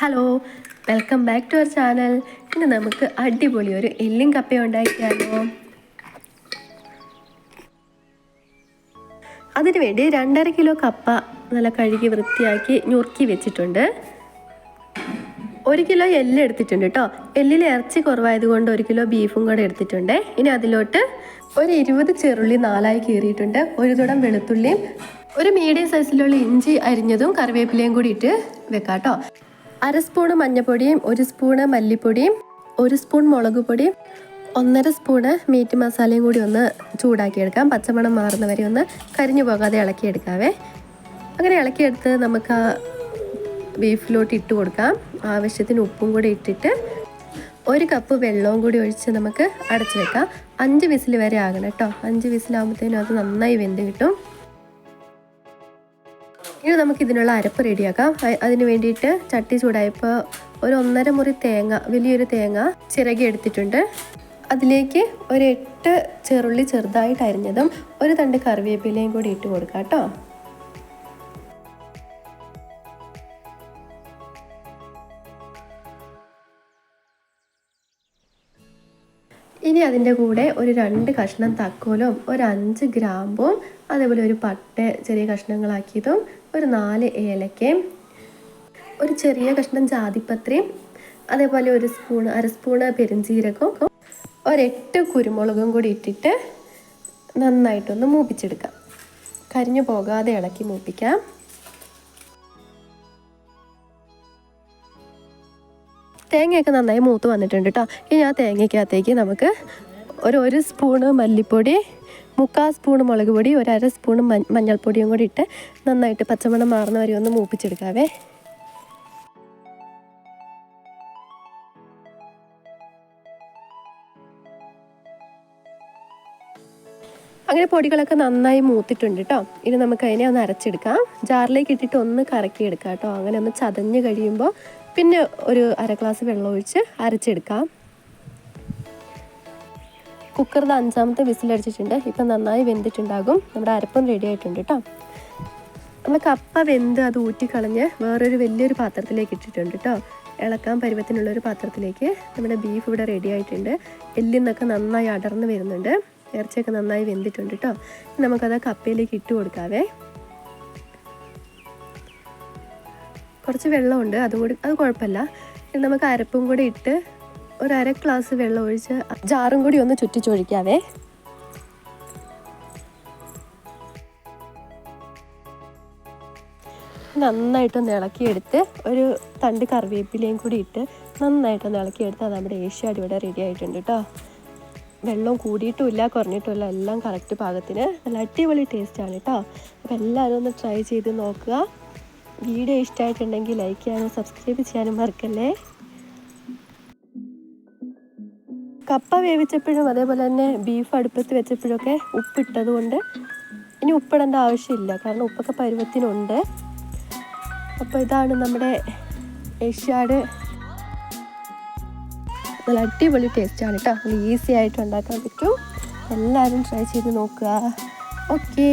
Hello welcome back to our channel ഇന്ന് നമുക്ക് അടിപൊളി ഒരു എല്ലും കപ്പയും ഉണ്ടാക്കിയാലോ. അതിനുവേണ്ടി രണ്ടര കിലോ കപ്പ നല്ല കഴുകി വൃത്തിയാക്കി ഞുറുക്കി വെച്ചിട്ടുണ്ട്. ഒരു കിലോ എല്ല് എടുത്തിട്ടുണ്ട് കേട്ടോ എല്ലിൽ ഇറച്ചി കുറവായതുകൊണ്ട് ഒരു കിലോ ബീഫും കൂടെ എടുത്തിട്ടുണ്ട്. ഇനി അതിലോട്ട് ഒരു ഇരുപത് ചെറുള്ളി നാലായി കീറിയിട്ടുണ്ട്. ഒരു തുടം വെളുത്തുള്ളിയും ഒരു മീഡിയം സൈസിലുള്ള ഇഞ്ചി അരിഞ്ഞതും കറിവേപ്പിലയും കൂടി ഇട്ട് വെക്കാം കേട്ടോ അര സ്പൂണ് മഞ്ഞൾപ്പൊടിയും ഒരു സ്പൂണ് മല്ലിപ്പൊടിയും ഒരു സ്പൂൺ മുളക് പൊടിയും ഒന്നര സ്പൂണ് മീറ്റ് മസാലയും കൂടി ഒന്ന് ചൂടാക്കിയെടുക്കാം. പച്ചമണം മാറുന്നവരെ ഒന്ന് കരിഞ്ഞു പോകാതെ ഇളക്കിയെടുക്കാവേ. അങ്ങനെ ഇളക്കിയെടുത്ത് നമുക്ക് ആ ബീഫിലോട്ട് ഇട്ട് കൊടുക്കാം. ആവശ്യത്തിന് ഉപ്പും കൂടി ഇട്ടിട്ട് ഒരു കപ്പ് വെള്ളവും കൂടി ഒഴിച്ച് നമുക്ക് അടച്ചു വെക്കാം. അഞ്ച് വിസിൽ വരെ ആകണം കേട്ടോ. അഞ്ച് വിസിലാകുമ്പോഴത്തേനും അത് നന്നായി വെന്ത് കിട്ടും. ഇനി നമുക്ക് ഇതിനുള്ള അരപ്പ് റെഡിയാക്കാം. അതിന് വേണ്ടിയിട്ട് ചട്ടി ചൂടായപ്പോൾ ഒരു ഒന്നര മുറി തേങ്ങ വലിയൊരു തേങ്ങ ചിരകി എടുത്തിട്ടുണ്ട്. അതിലേക്ക് ഒരു എട്ട് ചെറുള്ളി ചെറുതായിട്ട് അരിഞ്ഞതും ഒരു തണ്ട് കറിവേപ്പിലയും കൂടി ഇട്ട് കൊടുക്കാം കേട്ടോ. ഇനി അതിന്റെ കൂടെ ഒരു രണ്ട് കഷ്ണം തക്കോലും ഒരു അഞ്ച് ഗ്രാമ്പും അതേപോലെ ഒരു പട്ട ചെറിയ കഷ്ണങ്ങളാക്കിയതും ഒരു നാല് ഏലക്കയും ഒരു ചെറിയ കഷ്ണം ജാതിപത്രിയും അതേപോലെ ഒരു സ്പൂൺ അര സ്പൂണ് പെരുംജീരകവും ഒരെട്ട് കുരുമുളകും കൂടി ഇട്ടിട്ട് നന്നായിട്ടൊന്ന് മൂപ്പിച്ചെടുക്കാം. കരിഞ്ഞു പോകാതെ ഇളക്കി മൂപ്പിക്കാം. തേങ്ങയൊക്കെ നന്നായി മൂത്ത് വന്നിട്ടുണ്ട് കേട്ടോ ഇനി ആ തേങ്ങയ്ക്കകത്തേക്ക് നമുക്ക് ഒരു ഒരു സ്പൂണ് മല്ലിപ്പൊടി മുക്കാൽ സ്പൂണ് മുളക് പൊടി ഒരര സ്പൂൺ മഞ്ഞൾപ്പൊടിയും കൂടി ഇട്ട് നന്നായിട്ട് പച്ചമണം മാറുന്ന വരെ ഒന്ന് മൂപ്പിച്ചെടുക്കാവേ. അങ്ങനെ പൊടികളൊക്കെ നന്നായി മൂത്തിട്ടുണ്ട് കേട്ടോ ഇനി നമുക്ക് അതിനെ ഒന്ന് അരച്ചെടുക്കാം. ജാറിലേക്ക് ഇട്ടിട്ട് ഒന്ന് കറക്കിയെടുക്കാം കേട്ടോ അങ്ങനെ ഒന്ന് ചതഞ്ഞ് കഴിയുമ്പോൾ പിന്നെ ഒരു അര ഗ്ലാസ് വെള്ളം ഒഴിച്ച് അരച്ചെടുക്കാം കുക്കറിൽ അഞ്ചാമത്തെ വിസിലടിച്ചിട്ടുണ്ട് ഇപ്പം നന്നായി വെന്തിട്ടുണ്ടാകും. നമ്മുടെ അരപ്പം റെഡി ആയിട്ടുണ്ട് കേട്ടോ നമ്മൾ കപ്പ വെന്ത് അത് ഊറ്റിക്കളഞ്ഞ് വേറൊരു വലിയൊരു പാത്രത്തിലേക്ക് ഇട്ടിട്ടുണ്ട് കേട്ടോ ഇളക്കാൻ പരുവത്തിനുള്ള ഒരു പാത്രത്തിലേക്ക് നമ്മുടെ ബീഫ് ഇവിടെ റെഡി ആയിട്ടുണ്ട്. എല്ലിന്നൊക്കെ നന്നായി അടർന്ന് വരുന്നുണ്ട്. ഇറച്ചിയൊക്കെ നന്നായി വെന്തിട്ടുണ്ട് കേട്ടോ നമുക്കത് കപ്പയിലേക്ക് ഇട്ട് കൊടുക്കാവേ. കുറച്ച് വെള്ളമുണ്ട്. അതുകൂടി അത് കുഴപ്പമില്ല. നമുക്ക് അരപ്പും കൂടി ഇട്ട് ഒരു അര ഗ്ലാസ് വെള്ളം ഒഴിച്ച് ജാറും കൂടി ഒന്ന് ചുറ്റിച്ചൊഴിക്കാവേ. നന്നായിട്ടൊന്ന് ഇളക്കിയെടുത്ത് ഒരു തണ്ട് കറിവേപ്പിലയും കൂടി ഇട്ട് നന്നായിട്ടൊന്ന് ഇളക്കിയെടുത്ത് അത് നമ്മുടെ ഏഷ്യാട് ഇവിടെ റെഡി ആയിട്ടുണ്ട് കേട്ടോ വെള്ളം കൂടിയിട്ടുമില്ല കുറഞ്ഞിട്ടുമില്ല എല്ലാം കറക്റ്റ് പാകത്തിന്. നല്ല അടിപൊളി ടേസ്റ്റാണ് കേട്ടോ അപ്പോൾ എല്ലാവരും ഒന്ന് ട്രൈ ചെയ്ത് നോക്കുക. വീഡിയോ ഇഷ്ടമായിട്ടുണ്ടെങ്കിൽ ലൈക്ക് ചെയ്യാനും സബ്സ്ക്രൈബ് ചെയ്യാനും മറക്കല്ലേ? കപ്പ വേവിച്ചപ്പോഴും അതേപോലെ തന്നെ ബീഫ് അടുപ്പത്ത് വെച്ചപ്പോഴൊക്കെ ഉപ്പിട്ടത് കൊണ്ട് ഇനി ഉപ്പിടേണ്ട ആവശ്യമില്ല. കാരണം ഉപ്പൊക്കെ പരുവത്തിനുണ്ട്. അപ്പോൾ ഇതാണ് നമ്മുടെ ഏഷ്യാട്. നല്ല അടിപൊളി ടേസ്റ്റാണ് കേട്ടോ നല്ല ഈസി ആയിട്ട് ഉണ്ടാക്കാൻ പറ്റും. എല്ലാവരും ട്രൈ ചെയ്ത് നോക്കുക. ഓക്കേ